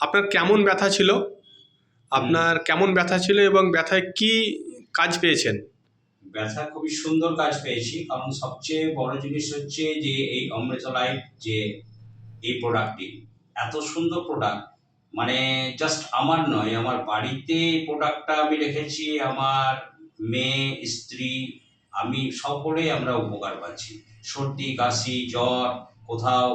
আপনার কেমন ব্যথা ছিল? আপনার কেমন ব্যথা ছিল এবং ব্যথায় কি কাজ পেয়েছেন? ব্যথা খুবই সুন্দর কাজ পেয়েছি। কারণ সবচেয়ে বড় জিনিস হচ্ছে যে এই অমৃত লাইফ যে এই প্রোডাক্টটি এত সুন্দর প্রোডাক্ট মানে জাস্ট আমার নয়, আমার বাড়িতে প্রোডাক্টটা আমি রেখেছি, আমার মেয়ে, স্ত্রী, আমি সকলেই আমরা উপকার পাচ্ছি। সর্দি, কাশি, জ্বর কোথাও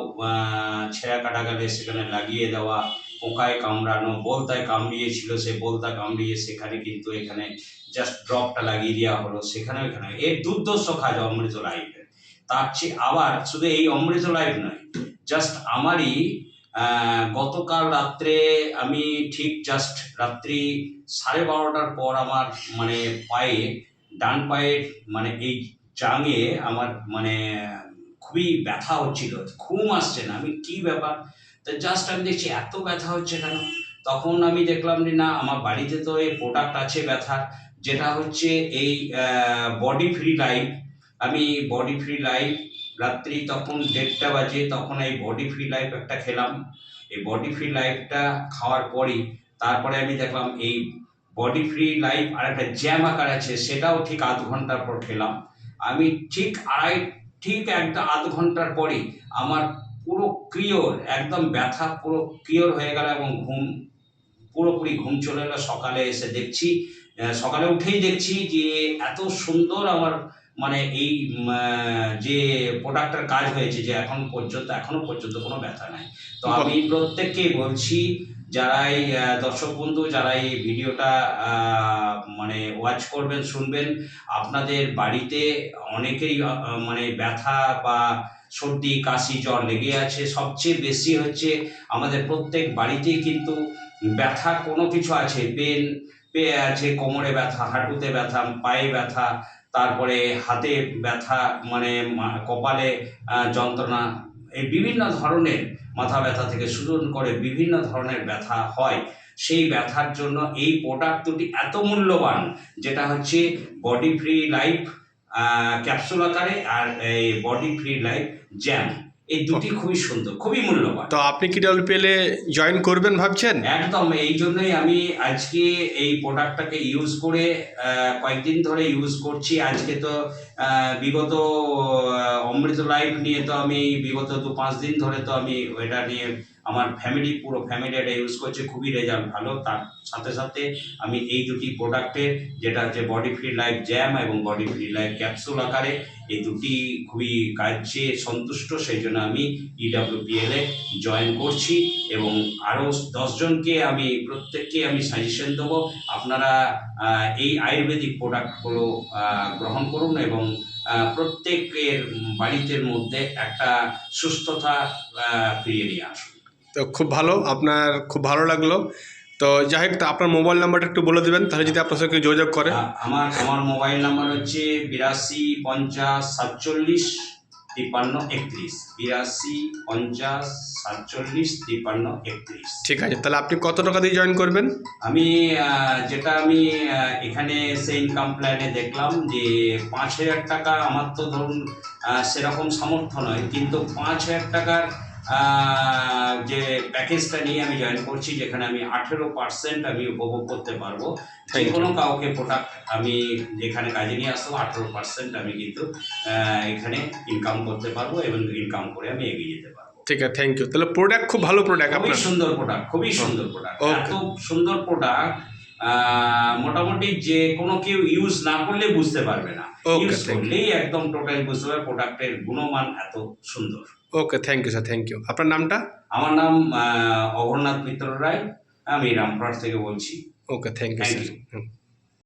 ছেঁড়া কাটা গেলে সেখানে লাগিয়ে দেওয়া, পোকায় কামড়ানো, বলতায় কামড়িয়েছিল সে বলতা কামড়িয়ে সেখানে কিন্তু এখানে জাস্ট ড্রপটা লাগিয়ে দেওয়া হলো, সেখানেও এখানে এর দুর্দর্শ কাজ অমৃত লাইফের তার চেয়ে আবার শুধু এই অমৃত লাইফ নয় জাস্ট আমারই গতকাল রাত্রে আমি ঠিক জাস্ট রাত্রি সাড়ে বারোটার পর আমার মানে পায়ে, ডান পায়ের মানে এই জাঙে আমার মানে খুবই ব্যথা হচ্ছিল, ঘুম আসছে না। আমি, কি ব্যাপার? তো জাস্ট আমি দেখছি, এত ব্যথা হচ্ছে কেন? তখন আমি দেখলাম যে, না, আমার বাড়িতে তো এই প্রোডাক্ট আছে ব্যথার যেটা হচ্ছে এই বডি ফ্রি লাইফ আমি বডি ফ্রি লাইফ রাত্রি তখন দেড়টা বাজে, তখন এই বডি ফ্রি লাইফ একটা খেলাম। এই বডি ফ্রি লাইফটা খাওয়ার পরই, তারপরে আমি দেখলাম এই বডি ফ্রি লাইফ আর একটা জ্যাম আকার আছে, সেটাও ঠিক আধ ঘণ্টার পর খেলাম। আমি ঠিক আড়াই ঠিক একটা আধ ঘণ্টার পরেই আমার পুরো ক্লিওর একদম ব্যথা পুরো ক্লিওর হয়ে গেল এবং ঘুম পুরোপুরি ঘুম চলে এলো। সকালে এসে দেখছি সকালে উঠেই দেখছি যে এত সুন্দর আমার মানে এই যে প্রোডাক্টটার কাজ হয়েছে যে এখন পর্যন্ত এখনও পর্যন্ত কোনো ব্যথা নাই। তো আমি প্রত্যেককেই বলছি যারা এই আহ, দর্শক বন্ধু যারা এই ভিডিওটা মানে ওয়াচ করবেন শুনবেন আপনাদের বাড়িতে অনেকেই মানে ব্যথা বা সর্দি কাশি জ্বর লেগে আছে। সবচেয়ে বেশি হচ্ছে আমাদের প্রত্যেক বাড়িতেই কিন্তু ব্যথা কোনো কিছু আছে। পেন পে আছে কোমরে ব্যথা হাঁটুতে ব্যথা পায়ে ব্যথা তারপরে হাতে ব্যথা মানে কপালে যন্ত্রণা এই বিভিন্ন ধরনের মাথা ব্যথা থেকে শুরু করে বিভিন্ন ধরনের ব্যথা হয়, সেই ব্যথার জন্য এই প্রোডাক্ট দুটি এত মূল্যবান, যেটা হচ্ছে বডি ফ্রি লাইফ ক্যাপসুল আকারে আর এই বডি ফ্রি লাইফ জ্যাম এই দুটি খুবই সুন্দর খুবই মূল্যবান। তো আপনি কি পেলে জয়েন করবেন ভাবছেন? একদম এই জন্যই আমি আজকে এই প্রোডাক্টটাকে ইউজ করে কয়েকদিন ধরে ইউজ করছি। আজকে তো আহ, বিগত অমৃত লাইফ নিয়ে তো আমি বিগত দু পাঁচ দিন ধরে তো আমি এটা নিয়ে আমার ফ্যামিলি পুরো ফ্যামিলি এটা ইউজ করছে, খুবই রেজাল্ট ভালো। তার সাথে সাথে আমি এই দুটি প্রোডাক্টের যেটা হচ্ছে বডি ফ্রি লাইফ জ্যাম এবং বডি ফ্রি লাইফ ক্যাপসুল আকারে, এই দুটি খুবই কাজে সন্তুষ্ট। সেই জন্য আমি ইডাব্লিউপিএল এ জয়েন করছি এবং আরও দশজনকে আমি, প্রত্যেককে আমি সাজেশন দেবো, আপনারা এই আয়ুর্বেদিক প্রোডাক্টগুলো গ্রহণ করুন এবং প্রত্যেকের বাড়িতে মধ্যে একটা সুস্থতা ফিরিয়ে নিয়ে আসুন। তো খুব ভালো আপনার খুব ভালো লাগল। তো যাই হোক তো আপনার মোবাইল নাম্বারটা একটু বলে দেবেন তাহলে যদি আপনার সঙ্গে যোগাযোগ করে। আমার আমার মোবাইল নাম্বার হচ্ছে বিরাশি পঞ্চাশ সাতচল্লিশ তিপ্পান্ন একত্রিশ। বিরাশি পঞ্চাশ সাতচল্লিশ তিপ্পান্ন একত্রিশ। ঠিক আছে তাহলে আপনি কত টাকা দিয়ে জয়েন করবেন? আমি যেটা আমি এখানে সেই ইনকাম প্ল্যানে দেখলাম যে পাঁচ হাজার টাকা আমার তো ধরুন সেরকম সামর্থ্য নয় কিন্তু পাঁচ হাজার টাকার যে প্যাকেজটা নিয়ে আমি জয়েন করছি যেখানে আমি আঠেরো পার্সেন্ট আমি উপভোগ করতে পারব। যে কোনো কাউকে প্রোডাক্ট আমি যেখানে কাজে নিয়ে আসব আঠেরো পার্সেন্ট আমি কিন্তু এখানে ইনকাম করতে পারব এবং ইনকাম করে আমি এগিয়ে যেতে পারব। ঠিক আছে থ্যাংক ইউ তাহলে প্রোডাক্ট খুব ভালো প্রোডাক্ট খুবই সুন্দর প্রোডাক্ট খুবই সুন্দর প্রোডাক্ট. এত সুন্দর প্রোডাক্ট মোটামুটি যে কোনো কেউ ইউজ না করলে বুঝতে পারবে না। ইউজ করলেই একদম টোটাল বুঝতে পারবে প্রোডাক্টের গুণমান এত সুন্দর। Okay thank you sir thank you আপনার নামটা? আমার নাম অভরনাথ মিত্র রায়। আমি রামপুরহাট থেকে বলছি। ওকে থ্যাংক ইউ স্যার